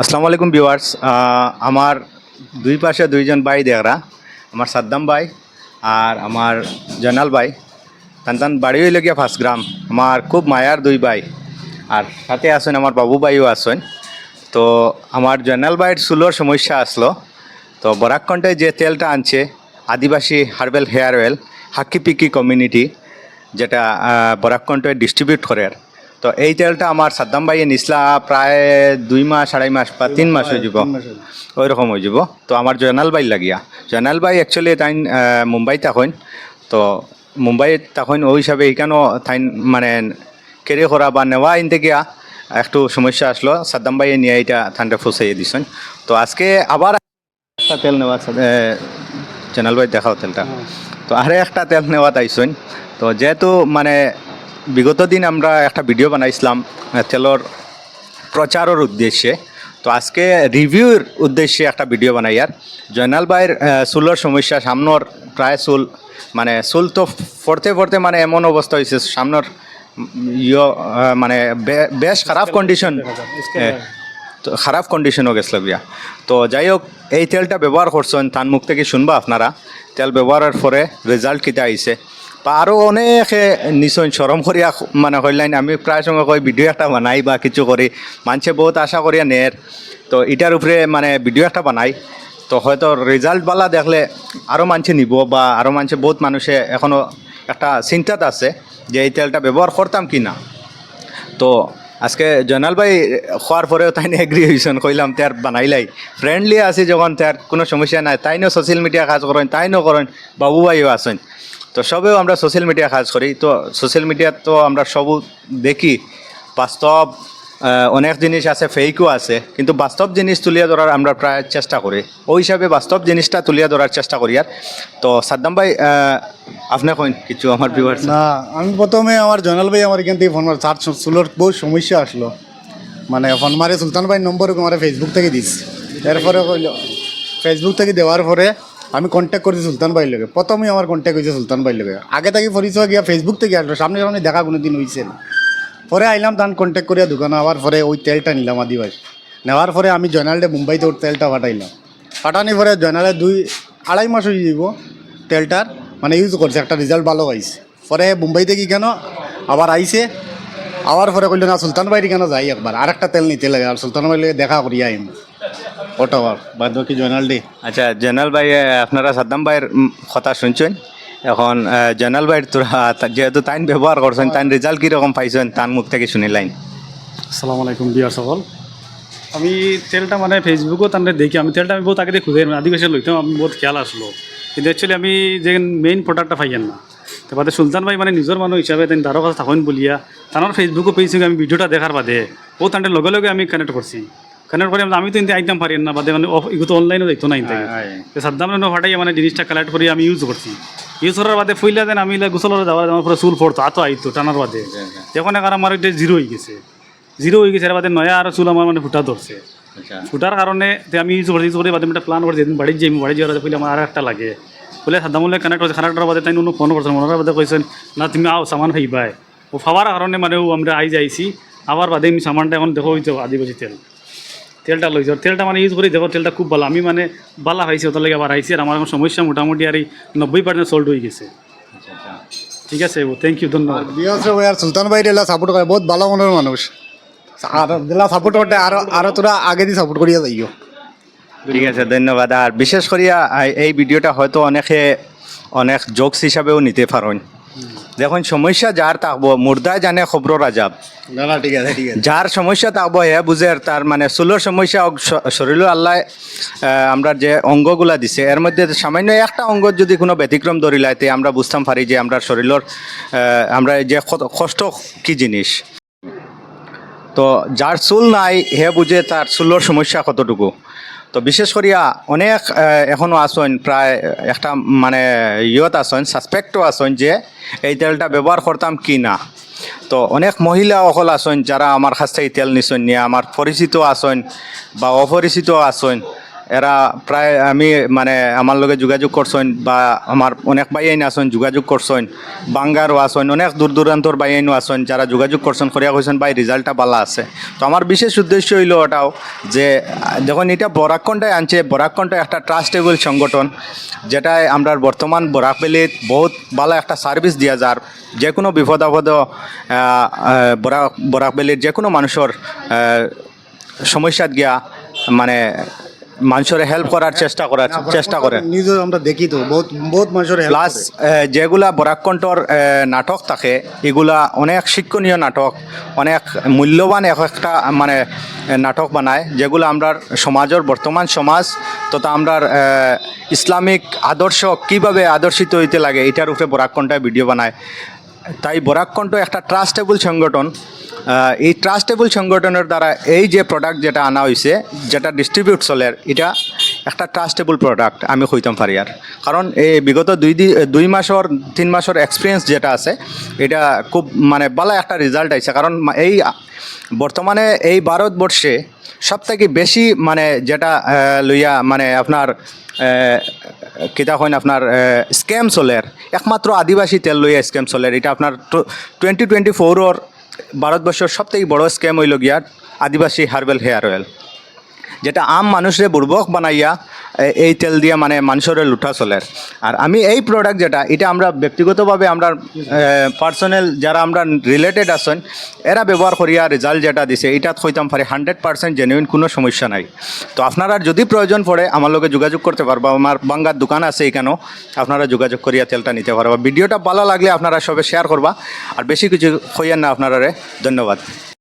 আসসালামু আলাইকুম ভিউয়ার্স। আমার দুই পাশে দুইজন ভাই দেখরা। আমার সাদ্দাম ভাই আর আমার জয়নাল ভাই। তান তান বাড়ি হইল গিয়া ফার্স্ট গ্রাম। আমার খুব মায়ার দুই ভাই। আর সাথে আছেন আমার বাবু ভাইও আছেন। তো আমার জয়নাল ভাইয়ের চুলোর সমস্যা আসলো। তো বরাককণ্ঠে যে তেলটা আনছে, আদিবাসী herbal hair oil Hakki Pikki community, যেটা বরাককণ্ঠে ডিস্ট্রিবিউট করে তো এই তেলটা আমার সাদ্দাম ভাইয়ে নিসলা প্রায় দুই মাস আড়াই মাস বা তিন মাস হয়ে যাব। ওই রকম হয়ে যাব। তো আমার জয়নাল ভাই লাগিয়া। জয়নাল ভাই অ্যাকচুয়ালি তাই মুম্বাই থাকেন। তো মুম্বাই তখন ওই হিসাবে এইখানেও তাই মানে কেড়ে করা বা নেওয়া আনতে গিয়া একটু সমস্যা আসলো। সাদ্দাম ভাইয়ে নিয়ে এটা ঠান্ডা ফুসাইয়ে দিছেন। তো আজকে আবার একটা তেল নেওয়া চ্যানেল ভাই দেখাও তেলটা। তো আরে একটা তেল নেওয়া তাইছেন। তো যেহেতু মানে বিগত দিন আমরা একটা ভিডিও বানাইছিলাম তেলর প্রচারের উদ্দেশ্যে। তো আজকে রিভিউর উদ্দেশ্যে একটা ভিডিও বানাই আর। জয়নাল ভাইয়ের চুলোর সমস্যা, সামনের প্রায় চুল মানে চুল তো ফরতে ফরতে মানে এমন অবস্থা হয়েছে সামনের ইয় মানে বেশ খারাপ কন্ডিশন তো খারাপ কন্ডিশনও গেছিল গিয়া। তো যাই হোক, এই তেলটা ব্যবহার করছেন তার মুখ থেকে শুনবা আপনারা। তেল ব্যবহারের পরে রেজাল্ট কিতা আইছে আরও অনেকে নিশ্চয় সরম করিয়া মানে হইলাইন আমি প্রায় সময় কই ভিডিও একটা বানাই বা কিছু করি, মানুষে বহুত আশা করিয়া নের তো এটার উপরে মানে ভিডিও একটা বানাই। তো হয়তো রেজাল্ট বালা দেখলে আরও মানুষে নিব বা আরও মানুষে, বহুত মানুষে এখনও একটা চিন্তাত আছে যে এই তেলটা ব্যবহার করতাম কি না। তো আজকে জয়নাল ভাই খোয়ার পরেও তাই এগ্রি হয়েছেন কইলাম তার বানাইলাই। ফ্রেন্ডলি আছে যখন তার কোনো সমস্যা নাই। তাইনও সোশ্যাল মিডিয়া কাজ করেন তাইনও করেন বাবু ভাইও আছেন। তো সবেও আমরা সোশ্যাল মিডিয়া কাজ করি। তো সোশ্যাল মিডিয়াত তো আমরা সব দেখি। বাস্তব অনেক জিনিস আছে ফেকও আছে। কিন্তু বাস্তব জিনিস তুলিয়া ধরার আমরা প্রায় চেষ্টা করি। ওই হিসাবে বাস্তব জিনিসটা তুলিয়া ধরার চেষ্টা করি আর। তো সাদ্দাম ভাই আপনি কইন কিছু আমার ভিউয়ার্স না, আমি প্রথমে আমার জয়নাল ভাই আমার এখান থেকে ফোন মার। তার চুলোর বহু সমস্যা আসলো। মানে ফোন মারে সুলতান ভাই নম্বর আমার ফেসবুক থেকে দিস এরপরে কইল ফেসবুক থেকে দেওয়ার পরে আমি কন্ট্যাক্ট করেছি সুলতান ভাইয়ের লগে। প্রথমেই আমার কন্ট্যাক্ট হয়েছে সুলতান ভাইয়ের লগে। আগে থেকে পরিচয় গিয়া ফেসবুক থেকে আসলো, সামনে সামনে দেখা কোনো দিন হয়েছে না। পরে আইলাম তান কন্ট্যাক্ট করিয়া দোকানে, আবার পরে ওই তেলটা নিলাম আদিবাসী। নেওয়ার পরে আমি জয়নালডে মুম্বাইতে ওর তেলটা পাঠাইলাম পাঠানোর পরে জয়নালে দুই, আড়াই মাস হয়ে যাব তেলটার মানে ইউজ করছে, একটা রেজাল্ট ভালো পাইছে। পরে মুম্বাই থেকে কেন, আবার আইছে। আবার পরে কইল, না, সুলতান বাইরে কেন যাই একবার আর একটা তেল নিতে লাগে। আর সুলতান বাইরে দেখা করিয়া আইম। ওটা বাদ বাকি জয়নাল ডে। আচ্ছা জেনারেল ভাই আপনারা সাদ্দাম ভাইয়ের কথা শুনছেন? এখন জেনারেল ভাইয়ের তোরা তা- যেহেতু তাইন ব্যবহার করছেন তাইন রেজাল্ট কীরকম পাইছেন তার মুখ থেকে শুনিলাইন আসসালামু আলাইকুম বিয়ার সকল। আমি তেলটা মানে ফেসবুকও তাহলে দেখি। আমি তেলটা আমি বহুত আগে দিয়ে খুঁজে আদিবাসী লইতাম আমি বহুত খেয়াল আসলো। কিন্তু অ্যাকচুয়ালি আমি যে মেইন প্রোডাক্টটা পাইয়ান না তো বাদে সুলতান ভাই মানে নিজের মানুষ হিসাবে তেন তারও কথা থাকেন বলিয়া তার ফেসবুকও পেয়েছি আমি ভিডিওটা দেখার বাদে ও তাদের লগে লগে আমি কানেক্ট করছি কানেক্ট করে আমি তো ইনতে আইতাম পারি না বাদে মানে এগুলো তো অনলাইনও দেখতো না ইনতে তো সাদ্দাম ফাটাই মানে জিনিসটা কালেক্ট করে আমি ইউজ করছি। ইউজ করার বাদে ফুইলা দেন আমি গোসলের যাওয়ার আমার পুরো চুল পড়তো আতো আইতো টানার বাদে। এখন এখন আমার এটা জিরো হয়ে গেছে। জিরো হয়ে গেছে এর বাদে নয়া আর চুল আমার মানে ফুটা ধরছে। আচ্ছা। ফুটার কারণে আমি ইউজ করছি ইউজ করে বাদে একটা প্ল্যান করছি যেদিন বাড়ি যাই বাড়ি যাওয়ার পরে আমার আর একটা লাগে বলে সাদ্দামুল্লাহ কানেক্ট করছে কানেক্টর বাদে তাই অন্য ফোন করছেন মনের বাদে কইছেন না তুমি আও সামান ফাইবাই ও ফাওয়ার কারণে মানে ও আমরা আই যাইছি আবার বাদে আমি সামানটা এখন দেখো হইতে আদিবাসী তেল। তেলটা লইছে তেলটা মানে ইউজ করি দেখো তেলটা খুব ভালো। আমি মানে ভালো হয়েছে ওটার লাগে আবার আইছি আর আমার এখন সমস্যা মোটামুটি আর এই নব্বই পার্সেন্ট সল্ভ হয়ে গেছে। আচ্ছা আচ্ছা। ঠিক আছে ও থ্যাংক ইউ ধন্যবাদ। বিয়াস ভাই আর সুলতান ভাই এলা সাপোর্ট করে বহুত ভালো মনের মানুষ আর দিলা সাপোর্ট করতে আরও আরও তোরা আগে দিয়ে সাপোর্ট করিয়া যাইও ঠিক আছে ধন্যবাদ। আর বিশেষ করিয়া এই ভিডিওটা হয়তো অনেকে অনেক জোকস হিসাবেও নিতে পারেন দেখুন সমস্যা যার থাকব মুর্দায় জানে খবর রাজাব না না ঠিক আছে ঠিক আছে। যার সমস্যা থাকব হে বুঝে তার মানে চুলোর সমস্যা হোক, শ- শরীরের আল্লাহ আমরা যে অঙ্গগুলা দিছে এর মধ্যে সামান্য একটা অঙ্গ যদি কোনো ব্যতিক্রম ধরিলাইতে আমরা বুঝতাম পারি যে আমরা শরীরের আমরা যে কষ্ট কি জিনিস। তো যার চুল নাই হে বুঝে তার চুলোর সমস্যা কতটুকু? তো বিশেষ করিয়া অনেক এখনও আসন প্রায় একটা মানে ইয়ত আসন সাসপেক্টও আসন যে এই তেলটা ব্যবহার করতাম কি না। তো অনেক মহিলা অকল আসন যারা আমার কাছ থেকে তেল নিছন, নিয়ে আমার পরিচিত আসন বা অপরিচিত আসন এরা প্রায় আমি মানে আমার লগে যোগাযোগ করছেন বা আমার অনেক আইন আসেন যোগাযোগ করছেন, বাঙ্গারও আসেন অনেক দূর দূরান্তর ভাই আইনও আসেন যারা যোগাযোগ করছেন, করিয়া কইছেন, ভাই রেজাল্টটা ভালো আছে। তো আমার বিশেষ উদ্দেশ্য হইল ওটাও যে, যখন এটা বরাককণ্ঠায় আনছে বরাককণ্ঠ একটা ট্রাস্টেবল সংগঠন যেটায় আমরা বর্তমান বরাক ভ্যালিত বহুত ভালো একটা সার্ভিস দিয়া যার যে কোনো বিপদ আপদ বরাক বরাক ভ্যালির যে কোনো মানুষের সমস্যাত গিয়া মানে মানুষের হেল্প করার চেষ্টা করার চেষ্টা করে নিজেও আমরা দেখি তো বহুত বহুত মানুষের প্লাস যেগুলা বরাককণ্ঠর আহ, নাটক থাকে এগুলা অনেক শিক্ষণীয় নাটক অনেক মূল্যবান এক একটা মানে নাটক বানায় যেগুলো আমরা সমাজের বর্তমান সমাজ তথা আমরা ইসলামিক আদর্শ কীভাবে আদর্শিত হইতে লাগে এটার উপরে বরাককণ্ঠায় ভিডিও বানায়। তাই বরাককণ্ঠ একটা ট্রাস্টেবল সংগঠন এই ট্রাস্টেবল সংগঠনের দ্বারা এই যে প্রোডাক্ট যেটা আনা হয়েছে যেটা ডিস্ট্রিবিউট চলে, এটা একটা ট্রাস্টেবল প্রোডাক্ট আমি কইতাম পারি আর কারণ এই বিগত দুই দুই মাসের তিন মাসের এক্সপিরিয়েন্স যেটা আছে, এটা খুব মানে ভালো একটা রেজাল্ট আইছে কারণ এই বর্তমানে এই ভারতবর্ষে সব থেকে বেশি মানে যেটা লইয়া মানে আপনার কিতা হয় আপনার স্ক্যাম চলের একমাত্র আদিবাসী তেল লইয়া স্ক্যাম চলের এটা আপনার টোয়েন্টি টোয়েন্টি ফোরর ভারতবর্ষের সব থেকে বড় স্ক্যাম হইল গিয়া আদিবাসী হার্বেল হেয়ার অয়েল যেটা আম মানুষের বুর্বক বানাইয়া এই তেল দিয়ে মানে মানুষের লুঠা চলে। আর আমি এই প্রোডাক্ট যেটা, এটা আমরা ব্যক্তিগতভাবে আমরা পার্সোনাল যারা আমরা রিলেটেড আছেন, এরা ব্যবহার করিয়া রেজাল্ট যেটা দিছে এটা হইতাম পারে হান্ড্রেড পার্সেন্ট জেনুইন কোনো সমস্যা নাই। তো আপনারা যদি প্রয়োজন পড়ে, আমার লগে যোগাযোগ করতে পারবা, আমার বাঙ্গার দোকান আছে এখানেও, আপনারা যোগাযোগ করিয়া তেলটা নিতে পারবা। ভিডিওটা ভালো লাগলে আপনারা সবে শেয়ার করবা। আর বেশি কিছু হইয়েন না আপনারা ধন্যবাদ।